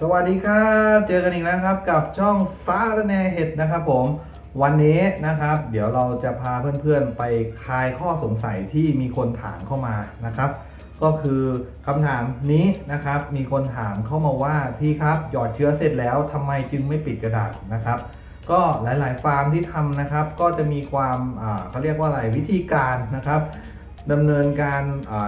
สวัสดีครับ เจอกันอีกแล้วครับกับช่องซารแนเห็ดนะครับผมวันนี้นะครับ เดี๋ยวเราจะพาเพื่อนๆไปคลายข้อสงสัยที่มีคนถามเข้ามานะครับ ก็คือคำถามนี้นะครับ มีคนถามเข้ามาว่าพี่ครับหยอดเชื้อเสร็จแล้วทำไมจึงไม่ปิดกระดาษนะครับ ก็หลายๆฟาร์มที่ทำนะครับ ก็จะมีความเขาเรียกว่าอะไรวิธีการนะครับ ดำเนินการ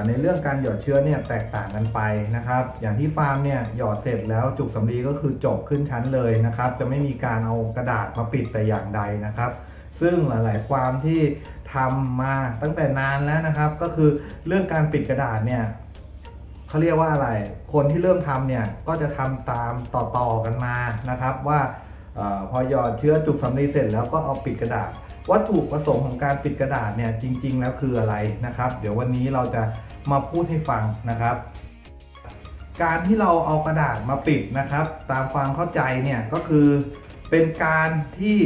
ในเรื่องการหยอดเชื้อเนี่ยแตกต่างกันไปนะครับ อย่างที่ฟาร์มเนี่ยหยอดเสร็จแล้วจุกสำลีก็คือจบขึ้นชั้นเลยนะครับ จะไม่มีการเอากระดาษมาปิดแต่อย่างใดนะครับ ซึ่งหลายๆฟามที่ทำมาตั้งแต่นานแล้วนะครับ ก็คือเรื่องการปิดกระดาษเนี่ยเขาเรียกว่าอะไร คนที่เริ่มทำเนี่ยก็จะทำตามต่อ ๆ กันมานะครับว่าอพอหยอดเชื้อจุกสำลีเสร็จแล้วก็เอาปิดกระดาษ วัตถุประสงค์ของการปิดกระดาษเนี่ยจริง ๆ แล้วคืออะไรนะครับ เดี๋ยววันนี้เราจะมาพูดให้ฟังนะครับ การที่เราเอากระดาษมาปิดนะครับ ตามความเข้าใจเนี่ยก็คือเป็นการที่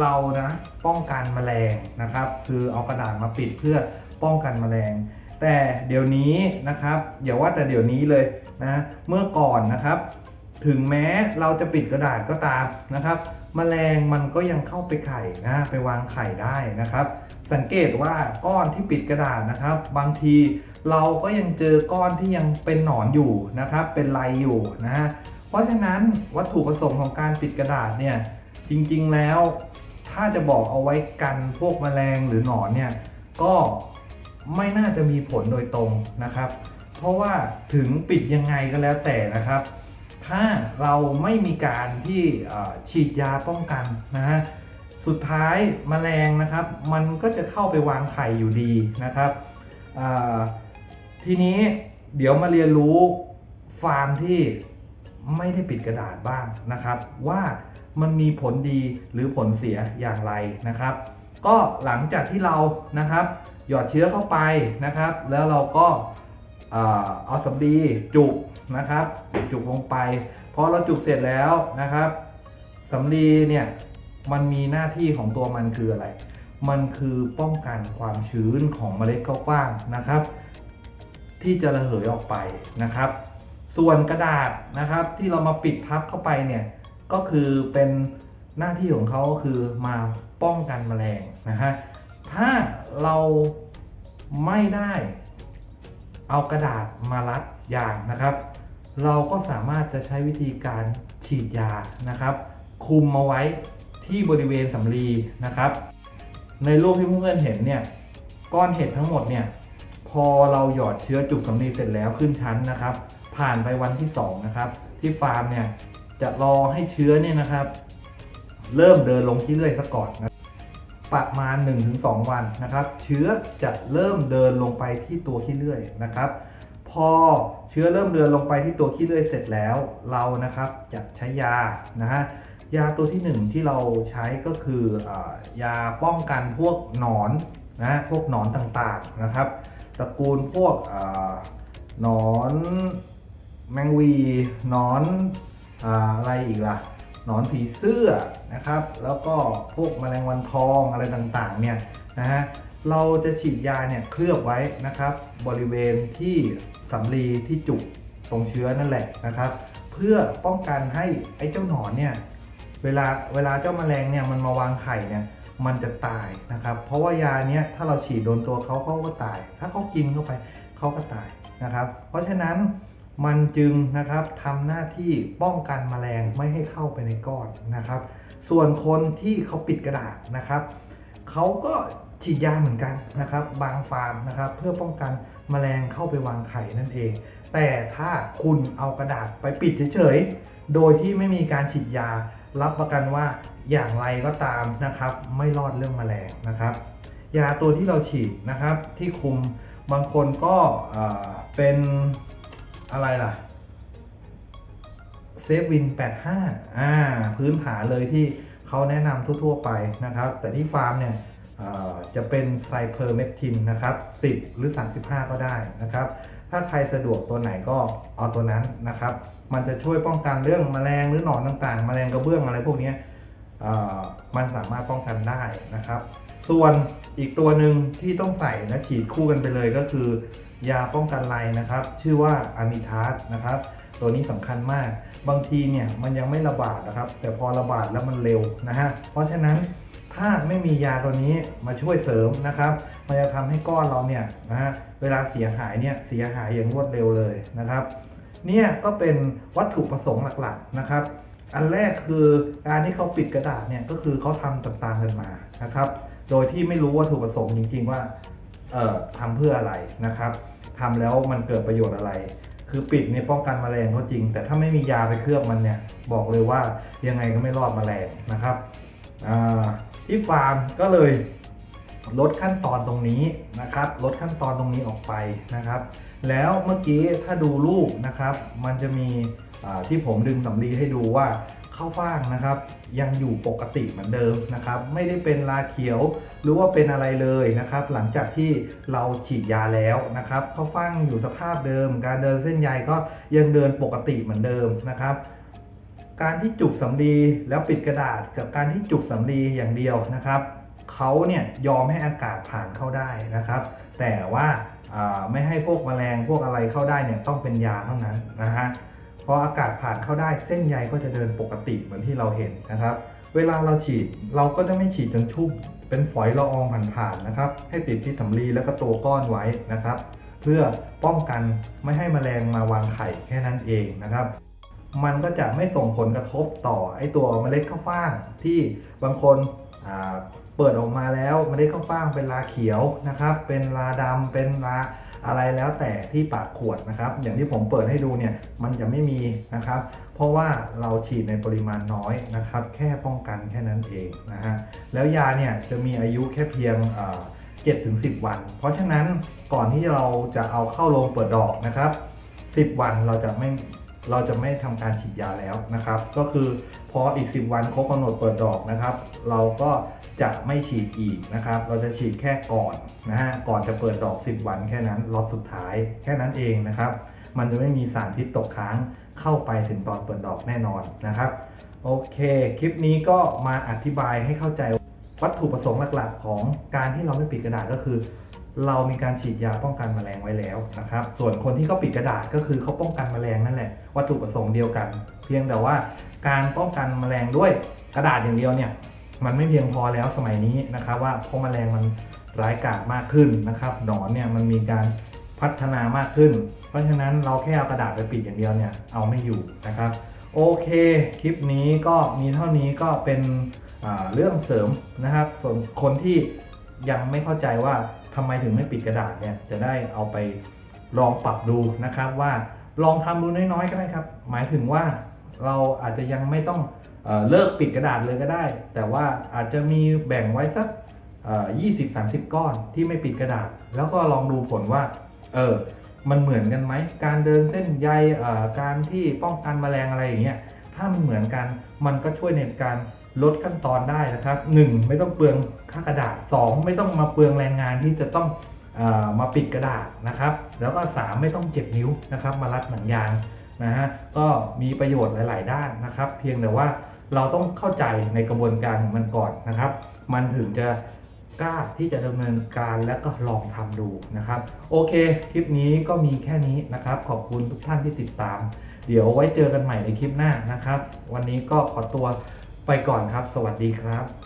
เรานะป้องกันแมลงนะครับ คือเอากระดาษมาปิดเพื่อป้องกันแมลง แต่เดี๋ยวนี้นะครับอย่าว่าแต่เดี๋ยวนี้เลยนะเมื่อก่อนนะครับ ถึงแม้เราจะปิดกระดาษก็ตามนะครับแมลงมันก็ยังเข้าไปไข่นะไปวางไข่ได้นะครับ สังเกตว่าก้อนที่ปิดกระดาษนะครับ บางทีเราก็ยังเจอก้อนที่ยังเป็นหนอนอยู่นะครับ เป็นไรอยู่นะฮะเพราะฉะนั้นวัตถุประสงค์ของการปิดกระดาษเนี่ยจริงๆแล้ว ถ้าจะบอกเอาไว้กันพวกแมลงหรือหนอนเนี่ยก็ไม่น่าจะมีผลโดยตรงนะครับ เพราะว่าถึงปิดยังไงก็แล้วแต่นะครับ ถ้าเราไม่มีการที่ฉีดยาป้องกันนะฮะสุดท้ายแมลงนะครับมันก็จะเข้าไปวางไข่อยู่ดีนะครับทีนี้เดี๋ยวมาเรียนรู้ฟาร์มที่ไม่ได้ปิดกระดาษบ้างนะครับ ว่ามันมีผลดีหรือผลเสียอย่างไรนะครับ ก็หลังจากที่เรานะครับ หยอดเชื้อเข้าไปนะครับ แล้วเราก็ เอาสำลีจุกนะครับ จุกลงไปพอเราจุกเสร็จแล้วนะครับสำลีเนี่ยมันมีหน้าที่ของตัวมันคืออะไร มันคือป้องกันความชื้นของเมล็ดข้าวกล้างนะครับ ที่จะระเหยออกไปนะครับ ส่วนกระดาษนะครับที่เรามาปิดทับเข้าไปเนี่ยก็คือเป็นหน้าที่ของเขาคือมาป้องกันแมลงนะฮะถ้าเราไม่ได้ เอากระดาษมารัดยางนะครับ เราก็สามารถจะใช้วิธีการฉีดยานะครับ คุมเอาไว้ที่บริเวณสำลีนะครับ ในรูปที่เพื่อนๆเห็นเนี่ยก้อนเห็ดทั้งหมดเนี่ยพอเราหยอดเชื้อจุกสำลีเสร็จแล้วขึ้นชั้นนะครับ ผ่านไปวันที่2นะครับที่ฟาร์มเนี่ยจะรอให้เชื้อเนี่ยนะครับ เริ่มเดินลงที่เลื่อยซะก่อนนะ ประมาณ 1-2 วันนะครับ เชื้อจะเริ่มเดินลงไปที่ตัวขี้เลื่อยนะครับ พอเชื้อเริ่มเดินลงไปที่ตัวขี้เลื่อยเสร็จแล้วเรานะครับจะใช้ยานะฮะยาตัวที่หนึ่งที่เราใช้ก็คืออยาป้องกันพวกหนอนนะพวกหนอนต่างๆนะครับตระกูลพวกหนอนแมงวีหนอนออะไรอีกล่ะหนอนผีเสื้อ นะครับ แล้วก็พวกแมลงวันทองอะไรต่างๆเนี่ยนะฮะเราจะฉีดยาเนี่ยเคลือบไว้นะครับ บริเวณที่สำลีที่จุกตรงเชื้อนั่นแหละนะครับ เพื่อป้องกันให้ไอ้เจ้าหนอนเนี่ยเวลาเวลาเจ้าแมลงเนี่ยมันมาวางไข่เนี่ยมันจะตายนะครับ เพราะว่ายาเนี้ยถ้าเราฉีดโดนตัวเขาเขาก็ตาย ถ้าเขากินเข้าไปเขาก็ตายนะครับ เพราะฉะนั้นมันจึงนะครับทำหน้าที่ป้องกันแมลงไม่ให้เข้าไปในก้อนนะครับ ส่วนคนที่เขาปิดกระดาษนะครับเขาก็ฉีดยาเหมือนกันนะครับ บางฟาร์มนะครับ เพื่อป้องกันแมลงเข้าไปวางไข่นั่นเอง แต่ถ้าคุณเอากระดาษไปปิดเฉยๆ โดยที่ไม่มีการฉีดยา รับประกันว่าอย่างไรก็ตามนะครับ ไม่รอดเรื่องแมลงนะครับ ยาตัวที่เราฉีดนะครับที่คุมบางคนก็เอ่อเป็นอะไรล่ะ เซฟวิน85อ่าพื้นฐานเลยที่เขาแนะนำทั่วๆไปนะครับ แต่ที่ฟาร์มเนี่ยจะเป็นไซเพอร์เมกทินนะครับ 10 หรือ 35 ก็ได้นะครับ ถ้าใครสะดวกตัวไหนก็เอาตัวนั้นนะครับ มันจะช่วยป้องกันเรื่องแมลงหรือหนอนต่างๆแมลงกระเบื้องอะไรพวกนี้มันสามารถป้องกันได้นะครับ ส่วนอีกตัวหนึ่งที่ต้องใส่และฉีดคู่กันไปเลยก็คือ ยาป้องกันไรนะครับ ชื่อว่าอะมิทาสนะครับ ตัวนี้สำคัญมาก บางทีเนี่ยมันยังไม่ระบาดนะครับ แต่พอระบาดแล้วมันเร็วนะฮะ เพราะฉะนั้นถ้าไม่มียาตัวนี้มาช่วยเสริมนะครับ มันจะทำให้ก้อนเราเนี่ยนะฮะ เวลาเสียหายเนี่ยเสียหายอย่างรวดเร็วเลยนะครับ เนี่ยก็เป็นวัตถุประสงค์หลักๆนะครับ อันแรกคือการที่เขาปิดกระดาษเนี่ยก็คือเขาทำต่างๆกันมานะครับ โดยที่ไม่รู้วัตถุประสงค์จริง ๆ ว่า ทำเพื่ออะไรนะครับทำแล้วมันเกิดประโยชน์อะไร คือปิดในป้องกันแมลงก็จริง แต่ถ้าไม่มียาไปเคลือบมันเนี่ยบอกเลยว่ายังไงก็ไม่รอดแมลงนะครับอ่าที่ฟาร์มก็เลยลดขั้นตอนตรงนี้นะครับ ลดขั้นตอนตรงนี้ออกไปนะครับ แล้วเมื่อกี้ถ้าดูรูปนะครับ มันจะมีที่ผมดึงสำลีให้ดูว่าข้าวฟ่างนะครับ ยังอยู่ปกติเหมือนเดิมนะครับ ไม่ได้เป็นลาเขียวหรือว่าเป็นอะไรเลยนะครับ หลังจากที่เราฉีดยาแล้วนะครับเขาฟ่งอยู่สภาพเดิม การเดินเส้นใยก็ยังเดินปกติเหมือนเดิมนะครับการที่จุกสำลีแล้วปิดกระดาษกับการที่จุกสำลีอย่างเดียวนะครับเขาเนี่ยยอมให้อากาศผ่านเข้าได้นะครับ แต่ว่าอ่าไม่ให้พวกแมลงพวกอะไรเข้าได้เนี่ยต้องเป็นยาเท่านั้นนะฮะ พออากาศผ่านเข้าได้เส้นใยก็จะเดินปกติเหมือนที่เราเห็นนะครับ เวลาเราฉีดเราก็จะไม่ฉีดจนชุ่ม เป็นฝอยละอองผ่านๆนะครับ ให้ติดที่สำลีแล้วก็ตัวก้อนไว้นะครับ เพื่อป้องกันไม่ให้แมลงมาวางไข่แค่นั้นเองนะครับ มันก็จะไม่ส่งผลกระทบต่อไอตัวเมล็ดข้าวฟ่างที่บางคนเปิดออกมาแล้วเมล็ดข้าวฟ่างเป็นลาเขียวนะครับ เป็นลาดำเป็นลา อะไรแล้วแต่ที่ปากขวดนะครับ อย่างที่ผมเปิดให้ดูเนี่ยมันจะไม่มีนะครับ เพราะว่าเราฉีดในปริมาณน้อยนะครับ แค่ป้องกันแค่นั้นเองนะฮะแล้วยาเนี่ยจะมีอายุแค่เพียงอ่า7ถึง10 วัน เพราะฉะนั้นก่อนที่เราจะเอาเข้าโรงเปิดดอกนะครับ 10 วันเราจะไม่ เราจะไม่ทำการฉีดยาแล้วนะครับ ก็คือพออีก 10 วันครบกำหนดเปิดดอกนะครับ เราก็จะไม่ฉีดอีกนะครับ เราจะฉีดแค่ก่อนนะฮะก่อนจะเปิดดอก 10 วันแค่นั้นล็อตสุดท้ายแค่นั้นเองนะครับ มันจะไม่มีสารพิษตกค้างเข้าไปถึงตอนเปิดดอกแน่นอนนะครับ โอเค คลิปนี้ก็มาอธิบายให้เข้าใจวัตถุประสงค์หลักๆ ของการที่เราไม่ปิดกระดาษก็คือ เรามีการฉีดยาป้องกันแมลงไว้แล้วนะครับ ส่วนคนที่เขาปิดกระดาษก็คือเขาป้องกันแมลงนั่นแหละ วัตถุประสงค์เดียวกัน เพียงแต่ว่าการป้องกันแมลงด้วยกระดาษอย่างเดียวเนี่ยมันไม่เพียงพอแล้วสมัยนี้นะครับว่าเพราะแมลงมันร้ายกาจมากขึ้นนะครับหนอนเนี่ยมันมีการพัฒนามากขึ้น เพราะฉะนั้นเราแค่เอากระดาษไปปิดอย่างเดียวเนี่ยเอาไม่อยู่นะครับ โอเคคลิปนี้ก็มีเท่านี้ก็เป็นเรื่องเสริมนะครับส่วนคนที่ยังไม่เข้าใจว่า ทำไมถึงไม่ปิดกระดาษเนี่ยจะได้เอาไปลองปรับดูนะครับว่าลองทำดูน้อยๆก็ได้ครับ หมายถึงว่าเราอาจจะยังไม่ต้องเอเลิกปิดกระดาษเลยก็ได้ แต่ว่าอาจจะมีแบ่งไว้สักยี่สิบสาสิบก้อนที่ไม่ปิดกระดาษ แล้วก็ลองดูผลว่าเออมันเหมือนกันไหมการเดินเส้นใยการที่ป้องกันแมลงอะไรอย่างเงี้ยถ้ามันเหมือนกันมันก็ช่วยในการลดขั้นตอนได้นะครับ 1. ไม่ต้องเปลือง ค่ากระดาษ 2. ไม่ต้องมาเปลืองแรงงานที่จะต้องอมาปิดกระดาษนะครับ แล้วก็ 3. ไม่ต้องเจ็บนิ้วนะครับ มารัดหนังยางนะฮะก็มีประโยชน์หลาย ๆ ด้านนะครับ เพียงแต่ว่าเราต้องเข้าใจในกระบวนการของมันก่อนนะครับ มันถึงจะกล้าที่จะดำเนินการและก็ลองทำดูนะครับ โอเค คลิปนี้ก็มีแค่นี้นะครับ ขอบคุณทุกท่านที่ติดตาม เดี๋ยวไว้เจอกันใหม่ในคลิปหน้านะครับ วันนี้ก็ขอตัวไปก่อนครับ สวัสดีครับ